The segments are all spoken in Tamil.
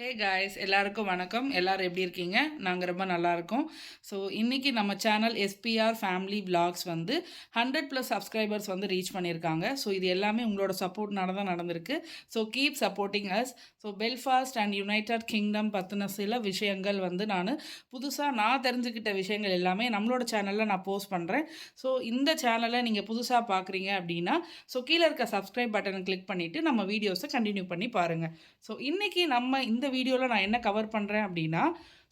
ஹே காய்ஸ் எல்லாருக்கும் வணக்கம். எல்லாரும் எப்படி இருக்கீங்க? நாங்கள் ரொம்ப நல்லாயிருக்கோம் ஸோ இன்றைக்கி நம்ம சேனல் எஸ்பிஆர் ஃபேமிலி பிளாக்ஸ் வந்து ஹண்ட்ரட் ப்ளஸ் சப்ஸ்கிரைபர்ஸ் வந்து ரீச் பண்ணியிருக்காங்க. ஸோ இது எல்லாமே உங்களோட சப்போர்ட்னால தான் நடந்திருக்கு. So keep supporting us so Belfast and United Kingdom பற்றின சில விஷயங்கள் வந்து நான் புதுசாக நான் தெரிஞ்சுக்கிட்ட விஷயங்கள் எல்லாமே நம்மளோட சேனலில் நான் போஸ்ட் பண்ணுறேன் ஸோ இந்த சேனலை நீங்கள் புதுசாக பார்க்குறீங்க அப்படின்னா ஸோ கீழே இருக்க சப்ஸ்கிரைப் பட்டனை கிளிக் பண்ணிவிட்டு நம்ம வீடியோஸை கண்டினியூ பண்ணி பாருங்கள் ஸோ இன்றைக்கி நம்ம இந்த வீடியோவில் நான் என்ன கவர் பண்ணுறேன் அப்படின்னா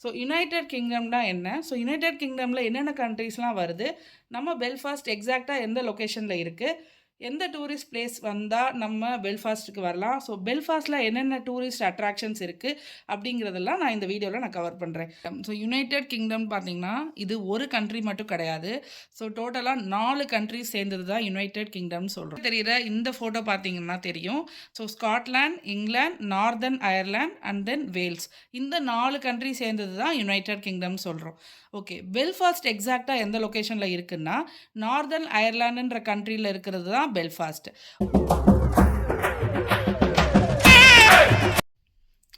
ஸோ யுனைடெட் கிங்டம்னா என்ன? ஸோ யுனைடெட் கிங்டமில் என்னென்ன கண்ட்ரீஸ்லாம் வருது? நம்ம பெல்ஃபாஸ்ட் எக்ஸாக்டாக எந்த லொக்கேஷனில் இருக்குது எந்த டூரிஸ்ட் பிளேஸ் வந்தால் நம்ம பெல்ஃபாஸ்ட்டுக்கு வரலாம். ஸோ பெல்ஃபாஸ்ட்டில் என்னென்ன டூரிஸ்ட் அட்ராக்ஷன்ஸ் இருக்குது அப்படிங்கிறதெல்லாம் நான் இந்த வீடியோவில் நான் கவர் பண்ணுறேன் ஸோ யுனைடெட் கிங்டம் பார்த்தீங்கன்னா இது ஒரு கண்ட்ரி மட்டும் கிடையாது. ஸோ டோட்டலாக நாலு கண்ட்ரி சேர்ந்தது தான் யுனைடெட் கிங்டம்னு சொல்கிறோம் தெரியுற இந்த ஃபோட்டோ பார்த்தீங்கன்னா தெரியும். So Scotland England Northern Ireland and then Wales இந்த நாலு கண்ட்ரி சேர்ந்தது தான் யுனைடெட் கிங்டம் சொல்கிறோம் ஓகே பெல்ஃபாஸ்ட் எக்ஸாக்டாக எந்த லொக்கேஷனில் இருக்குன்னா நார்தர்ன் அயர்லாண்டுன்ற கண்ட்ரியில் இருக்கிறது தான் பெல்ஃபாஸ்ட்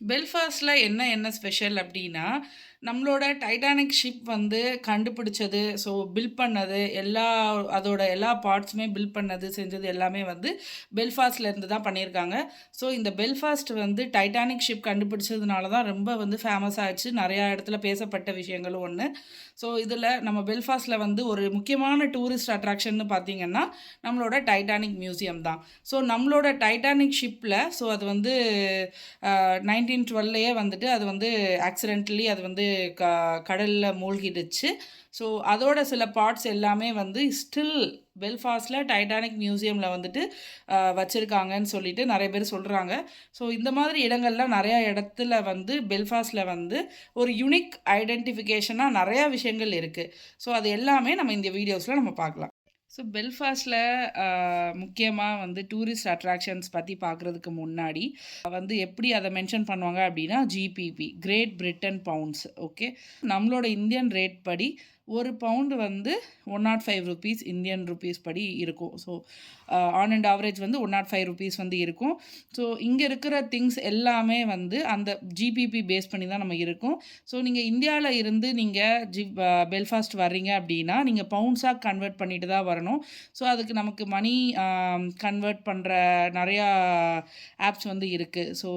பெல்ஃபாஸ்டில் என்ன என்ன ஸ்பெஷல் அப்படின்னா நம்மளோட டைட்டானிக் ஷிப் வந்து கண்டுபிடிச்சது ஸோ பில்ட் பண்ணது எல்லா அதோட எல்லா பார்ட்ஸுமே பில்ட் பண்ணது செஞ்சது எல்லாமே வந்து பெல்ஃபாஸ்ட்லேருந்து தான் பண்ணியிருக்காங்க. ஸோ இந்த பெல்ஃபாஸ்ட் வந்து டைட்டானிக் ஷிப் கண்டுபிடிச்சதுனால தான் ரொம்ப வந்து ஃபேமஸ் ஆகிடுச்சு நிறையா இடத்துல பேசப்பட்ட விஷயங்களும் ஒன்று ஸோ இதில் நம்ம பெல்ஃபாஸ்டில் வந்து ஒரு முக்கியமான டூரிஸ்ட் அட்ராக்ஷன்னு பார்த்தீங்கன்னா நம்மளோட டைட்டானிக் மியூசியம் தான். ஸோ நம்மளோட டைட்டானிக் ஷிப்பில் ஸோ அது வந்து நைன்டீன் டுவெல்லையே வந்துட்டு அது வந்து ஆக்சிடென்ட்லி அது வந்து க கடலில் மூழ்கிடுச்சு. ஸோ அதோட சில பார்ட்ஸ் எல்லாமே வந்து ஸ்டில் பெல்ஃபாஸ்டில் டைட்டானிக் மியூசியமில் வந்துட்டு வச்சுருக்காங்கன்னு சொல்லிட்டு நிறைய பேர் சொல்கிறாங்க ஸோ இந்த மாதிரி இடங்கள்லாம் நிறையா இடத்துல வந்து பெல்ஃபாஸ்டில் வந்து ஒரு யுனிக் ஐடென்டிஃபிகேஷனாக நிறையா விஷயங்கள் இருக்குது ஸோ அது எல்லாமே நம்ம இந்த வீடியோஸில் நம்ம பார்க்கலாம். ஸோ பெல்ஃபாஸ்டில் முக்கியமாக வந்து டூரிஸ்ட் அட்ராக்ஷன்ஸ் பற்றி பார்க்குறதுக்கு முன்னாடி வந்து எப்படி அதை மென்ஷன் பண்ணுவாங்க அப்படின்னா GBP Great Britain pounds okay நம்மளோட இந்தியன் ரேட் படி ஒரு பவுண்டு வந்து one nought five rupees Indian rupees படி இருக்கும். ஸோ ஆன் அண்ட் ஆவரேஜ் வந்து ஒன் நாட் ஃபைவ் ருபீஸ் வந்து இருக்கும். ஸோ இங்கே இருக்கிற திங்ஸ் எல்லாமே வந்து அந்த ஜிபிபி பேஸ் பண்ணி தான் நம்ம இருக்கும். ஸோ நீங்கள் இந்தியாவில் இருந்து நீங்கள் ஜி பெல்ஃபாஸ்ட் வர்றீங்க அப்படின்னா நீங்கள் பவுண்ட்ஸாக கன்வெர்ட் பண்ணிட்டு தான் வரணும். ஸோ அதுக்கு நமக்கு மணி கன்வெர்ட் பண்ணுற நிறையா ஆப்ஸ் வந்து இருக்குது so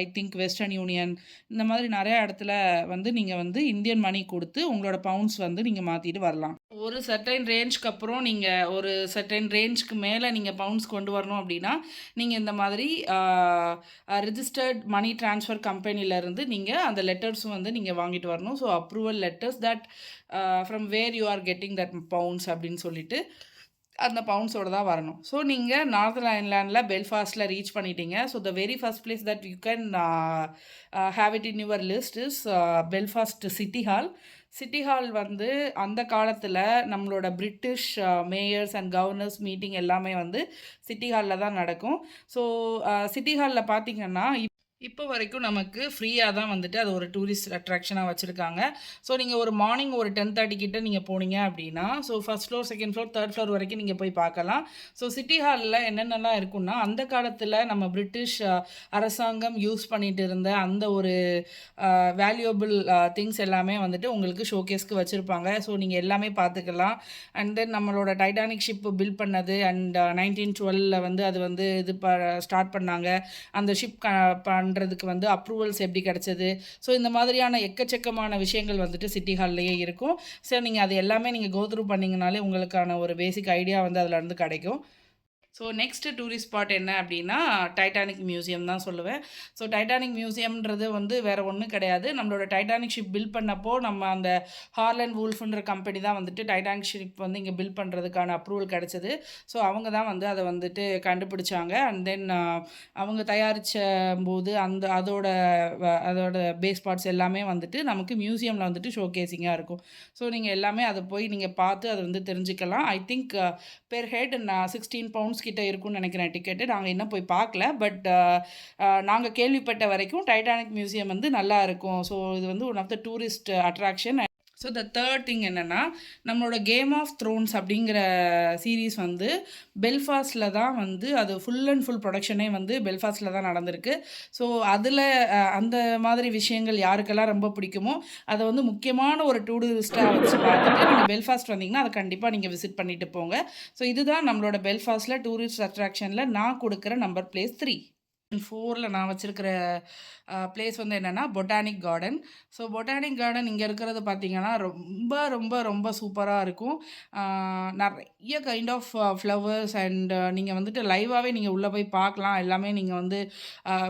I think Western Union இந்த மாதிரி நிறையா இடத்துல வந்து நீங்கள் வந்து இந்தியன் மணி கொடுத்து உங்களோட பவுண்ட்ஸ் வந்து நீங்கள் மாற்றிட்டு வரலாம். ஒரு சர்டைன் ரேஞ்ச்க்கு அப்புறம் நீங்கள் ஒரு சர்டைன் ரேஞ்ச்க்கு மேலே நீங்கள் பவுண்ட்ஸ் கொண்டு வரணும் அப்படின்னா நீங்கள் இந்த மாதிரி ரிஜிஸ்டர்ட் மணி ட்ரான்ஸ்ஃபர் கம்பெனிலேருந்து நீங்கள் அந்த லெட்டர்ஸும் வந்து நீங்கள் வாங்கிட்டு வரணும். So approval letters that from where you are getting that pounds அப்படின்னு சொல்லிட்டு அந்த பவுண்ட்ஸோட தான் வரணும். ஸோ நீங்கள் நார்த் ஐன்லேண்டில் பெல்ஃபாஸ்ட்டில் ரீச் பண்ணிட்டீங்க. So the very first place that you can have it in your list is Belfast city hall city hall வந்து அந்த காலத்தில் நம்மளோட British mayors and governors meeting எல்லாமே வந்து சிட்டி ஹாலில் தான் நடக்கும். ஸோ சிட்டி ஹாலில் பார்த்தீங்கன்னா இப்போ வரைக்கும் நமக்கு ஃப்ரீயாக தான் வந்துட்டு அது ஒரு டூரிஸ்ட் அட்ராக்ஷனாக வச்சுருக்காங்க. ஸோ நீங்கள் ஒரு மார்னிங் ஒரு டென் தேர்ட்டி கிட்ட நீங்கள் போனீங்க அப்படின்னா so first floor second floor third floor வரைக்கும் நீங்கள் போய் பார்க்கலாம். ஸோ சிட்டி ஹாலில் என்னென்னலாம் இருக்குன்னா அந்த காலத்தில் நம்ம பிரிட்டிஷ் அரசாங்கம் யூஸ் பண்ணிட்டு இருந்த அந்த ஒரு வேல்யூபிள் திங்ஸ் எல்லாமே வந்துட்டு உங்களுக்கு ஷோகேஸ்க்கு வச்சுருப்பாங்க. ஸோ நீங்கள் எல்லாமே பார்த்துக்கலாம். அண்ட் தென் நம்மளோட டைட்டானிக் ஷிப் பில்ட் பண்ணது அண்ட் நைன்டீன் டுவெலில் வந்து அது வந்து இது ப ஸ்டார்ட் பண்ணாங்க. அந்த ஷிப் பண்ண பண்ணுறதுக்கு வந்து அப்ரூவல்ஸ் எப்படி கிடச்சது? ஸோ இந்த மாதிரியான எக்கச்சக்கமான விஷயங்கள் வந்துட்டு சிட்டி ஹால்லையே இருக்கும். ஸோ நீங்கள் அது எல்லாமே நீங்கள் கோத்ரூ பண்ணிங்கனாலே உங்களுக்கான ஒரு பேசிக் ஐடியா வந்து அதில் இருந்து கிடைக்கும். ஸோ நெக்ஸ்ட்டு டூரிஸ்ட் ஸ்பாட் என்ன அப்படின்னா டைட்டானிக் மியூசியம் தான் சொல்லுவேன். ஸோ டைட்டானிக் மியூசியம்ன்றது வந்து வேறு ஒன்றும் கிடையாது. நம்மளோட டைட்டானிக் ஷிப் பில்ட் பண்ணப்போ நம்ம அந்த ஹார்லண்ட் வூல்ஃபுன்ற கம்பெனி தான் வந்துட்டு டைட்டானிக் ஷிப் வந்து இங்கே பில்ட் பண்ணுறதுக்கான அப்ரூவல் கிடச்சிது. ஸோ அவங்க தான் வந்து அதை வந்துட்டு கண்டுபிடிச்சாங்க. அண்ட் தென் அவங்க தயாரித்த போது அந்த அதோட அதோட பேஸ் பார்ட்ஸ் எல்லாமே வந்துட்டு நமக்கு மியூசியமில் வந்துட்டு ஷோகேசிங்காக இருக்கும். ஸோ நீங்கள் எல்லாமே அதை போய் நீங்கள் பார்த்து அதை வந்து தெரிஞ்சுக்கலாம். ஐ திங்க் பெர் ஹெட் நான் சிக்ஸ்டீன் பவுண்ட்ஸ் கிட்ட இருக்கும்னு நினைக்கிறேன் டிக்கெட்டு நாங்கள் இன்னும் போய் பார்க்கல. பட் uh, uh, நாங்கள் கேள்விப்பட்ட வரைக்கும் டைட்டானிக் மியூசியம் வந்து நல்லா இருக்கும். ஸோ இது வந்து one of the tourist attraction so the third thing என்னென்னா நம்மளோட கேம் ஆஃப் த்ரோன்ஸ் அப்படிங்கிற சீரீஸ் வந்து பெல்ஃபாஸ்டில் தான் வந்து அது ஃபுல் அண்ட் ஃபுல் ப்ரொடக்ஷனே வந்து பெல்ஃபாஸ்டில் தான் நடந்திருக்கு. ஸோ அதில் அந்த மாதிரி விஷயங்கள் யாருக்கெல்லாம் ரொம்ப பிடிக்குமோ அதை வந்து முக்கியமான ஒரு டூரிஸ்ட்டாக வச்சு பார்த்துட்டு நீங்கள் பெல்ஃபாஸ்ட் வந்தீங்கன்னா அதை கண்டிப்பாக நீங்கள் விசிட் பண்ணிட்டு போங்க. ஸோ இதுதான் நம்மளோட பெல்ஃபாஸ்ட்டில் டூரிஸ்ட் அட்ராக்ஷனில் நான் கொடுக்குற நம்பர் பிளேஸ் த்ரீ ஃபோரில் நான் வச்சுருக்கிற பிளேஸ் வந்து என்னென்னா botanic garden so botanic garden இங்கே இருக்கிறது பார்த்திங்கன்னா ரொம்ப ரொம்ப ரொம்ப சூப்பராக இருக்கும். நிறைய கைண்ட் ஆஃப் ஃப்ளவர்ஸ் அண்ட் நீங்கள் வந்துட்டு லைவாகவே நீங்கள் உள்ளே போய் பார்க்கலாம். எல்லாமே நீங்கள் வந்து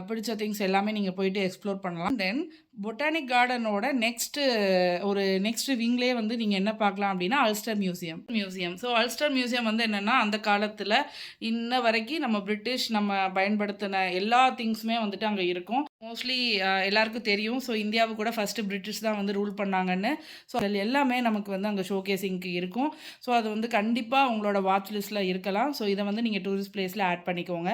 பிடிச்ச திங்ஸ் எல்லாமே நீங்கள் போயிட்டு எக்ஸ்ப்ளோர் பண்ணலாம். தென் பொட்டானிக் கார்டனோட நெக்ஸ்ட்டு ஒரு நெக்ஸ்ட் விங்லேயே வந்து நீங்கள் என்ன பார்க்கலாம் அப்படின்னா Ulster museum museum so Ulster museum வந்து என்னென்னா அந்த காலத்தில் இன்ன வரைக்கும் நம்ம பிரிட்டிஷ் நம்ம பயன்படுத்தின எல்லா திங்ஸுமே வந்துட்டு அங்கே இருக்கும். மோஸ்ட்லி எல்லாருக்கும் தெரியும். ஸோ இந்தியாவு கூட ஃபஸ்ட்டு பிரிட்டிஷ் தான் வந்து ரூல் பண்ணாங்கன்னு. ஸோ அதில் எல்லாமே நமக்கு வந்து அங்கே ஷோகேசிங்க்கு இருக்கும். ஸோ அது வந்து கண்டிப்பாக உங்களோட வாட்ச் லிஸ்ட்டில் இருக்கலாம். ஸோ இதை வந்து நீங்கள் டூரிஸ்ட் பிளேஸில் ஆட் பண்ணிக்கோங்க.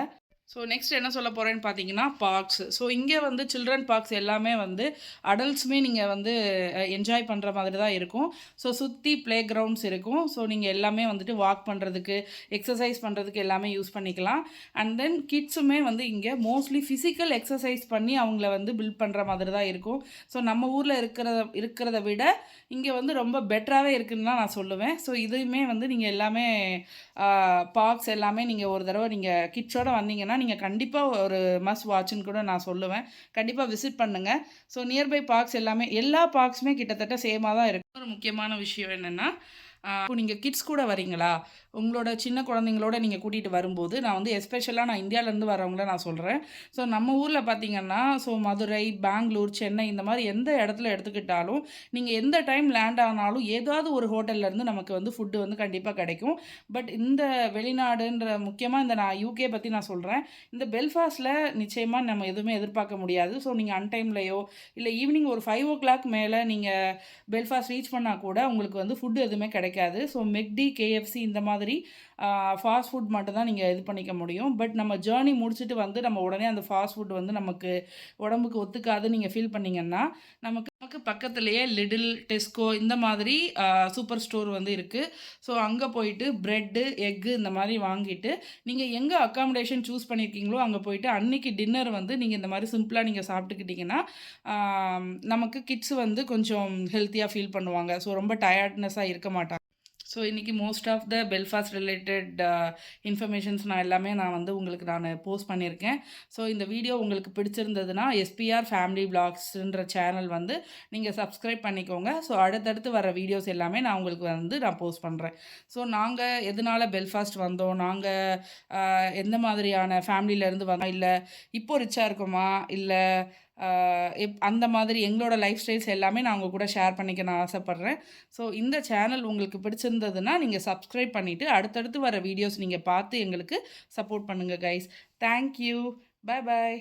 ஸோ நெக்ஸ்ட் என்ன சொல்ல போகிறேன்னு பார்த்தீங்கன்னா பார்க்ஸ் ஸோ இங்கே வந்து சில்ட்ரன் பார்க்ஸ் எல்லாமே வந்து அடல்ட்ஸுமே நீங்கள் வந்து என்ஜாய் பண்ணுற மாதிரி தான் இருக்கும். ஸோ சுற்றி ப்ளே கிரவுண்ட்ஸ் இருக்கும். ஸோ நீங்கள் எல்லாமே வந்துட்டு வாக் பண்ணுறதுக்கு எக்ஸசைஸ் பண்ணுறதுக்கு எல்லாமே யூஸ் பண்ணிக்கலாம். அண்ட் தென் கிட்ஸுமே வந்து இங்கே மோஸ்ட்லி ஃபிசிக்கல் எக்ஸசைஸ் பண்ணி அவங்கள வந்து பில்ட் பண்ணுற மாதிரி தான் இருக்கும். ஸோ நம்ம ஊரில் இருக்கிறத இருக்கிறத விட இங்கே வந்து ரொம்ப பெட்டராகவே இருக்குன்னு தான் நான் சொல்லுவேன். ஸோ இதுவுமே வந்து நீங்கள் எல்லாமே பார்க்ஸ் எல்லாமே நீங்கள் ஒரு தடவை நீங்கள் கிட்ஸோடு வந்தீங்கன்னா நீங்கள் கண்டிப்பாக ஒரு மஸ் வாட்சுன்னு கூட நான் சொல்லுவேன். கண்டிப்பாக விசிட் பண்ணுங்கள் ஸோ நியர்பை பார்க்ஸ் எல்லாமே எல்லா பார்க்ஸுமே கிட்டத்தட்ட சேமாக தான் இருக்கும் ஒரு முக்கியமான விஷயம் என்னென்னா இப்போ நீங்கள் கிட்ஸ் கூட வரீங்களா? உங்களோட சின்ன குழந்தைங்களோட நீங்கள் கூட்டிகிட்டு வரும்போது நான் வந்து எஸ்பெஷலாக நான் இந்தியாவிலேருந்து வரவங்கள நான் சொல்கிறேன் ஸோ நம்ம ஊரில் பார்த்தீங்கன்னா ஸோ மதுரை பெங்களூர் சென்னை இந்த மாதிரி எந்த இடத்துல எடுத்துக்கிட்டாலும் நீங்கள் எந்த டைம் லேண்ட் ஆனாலும் ஏதாவது ஒரு ஹோட்டல்லேருந்து நமக்கு வந்து ஃபுட்டு வந்து கண்டிப்பாக கிடைக்கும். பட் இந்த வெளிநாடுன்ற முக்கியமாக இந்த நான் யூகே பற்றி நான் சொல்கிறேன் இந்த பெல்ஃபாஸ்ட்டில் நிச்சயமாக நம்ம எதுவுமே எதிர்பார்க்க முடியாது. ஸோ நீங்கள் அன்டைம்லையோ இல்லை ஈவினிங் ஒரு ஃபைவ் ஓ கிளாக் மேலே நீங்கள் பெல்ஃபாஸ்ட் ரீச் பண்ணால் கூட உங்களுக்கு வந்து ஃபுட்டு எதுவுமே கிடைக்காது. ஸோ மெக்டி கேஎஃப்சி இந்த மாதிரி ஃபாஸ்ட் ஃபுட் மட்டும் தான் நீங்கள் இது பண்ணிக்க முடியும். பட் நம்ம ஜேர்னி முடிச்சுட்டு வந்து நம்ம உடனே அந்த ஃபாஸ்ட் ஃபுட் வந்து நமக்கு உடம்புக்கு ஒத்துக்காது நீங்கள் ஃபீல் பண்ணிங்கன்னா நமக்கு நமக்கு பக்கத்துலேயே லிடில் டெஸ்கோ இந்த மாதிரி சூப்பர் ஸ்டோர் வந்து இருக்குது ஸோ அங்கே போயிட்டு ப்ரெட்டு எக்கு இந்த மாதிரி வாங்கிட்டு நீங்கள் எங்கே அக்காமடேஷன் சூஸ் பண்ணியிருக்கீங்களோ அங்கே போயிட்டு அன்றைக்கி டின்னர் வந்து நீங்கள் இந்த மாதிரி சிம்பிளாக நீங்கள் சாப்பிட்டுக்கிட்டிங்கன்னா நமக்கு கிட்ஸ் வந்து கொஞ்சம் ஹெல்த்தியாக ஃபீல் பண்ணுவாங்க. ஸோ ரொம்ப டயர்ட்னஸாக இருக்க மாட்டாங்க. ஸோ இன்றைக்கி most of the Belfast related informations நான் எல்லாமே நான் வந்து உங்களுக்கு நான் போஸ்ட் பண்ணியிருக்கேன். ஸோ இந்த வீடியோ உங்களுக்கு பிடிச்சிருந்ததுன்னா எஸ்பிஆர் ஃபேமிலி பிளாக்ஸ்ன்ற சேனல் வந்து நீங்கள் சப்ஸ்கிரைப் பண்ணிக்கோங்க. ஸோ அடுத்தடுத்து வர வீடியோஸ் எல்லாமே நான் உங்களுக்கு வந்து நான் போஸ்ட் பண்ணுறேன் ஸோ நாங்கள் எதனால் பெல்ஃபாஸ்ட் வந்தோம்? நாங்கள் uh, எந்த மாதிரியான ஃபேமிலியிலேருந்து வந்தோம்? இல்லை இப்போ ரிச்சாக இருக்குமா? இல்லை எப் அந்த மாதிரி எங்களோட லைஃப் ஸ்டைல்ஸ் எல்லாமே நான் உங்கள் கூட ஷேர் பண்ணிக்க நான் ஆசைப்பட்றேன். ஸோ இந்த சேனல் உங்களுக்கு பிடிச்சிருந்ததுன்னா நீங்கள் சப்ஸ்கிரைப் பண்ணிவிட்டு அடுத்தடுத்து வர வீடியோஸ் நீங்கள் பார்த்து எங்களுக்கு சப்போர்ட் பண்ணுங்கள் கைஸ் தேங்க்யூ பாய் பாய்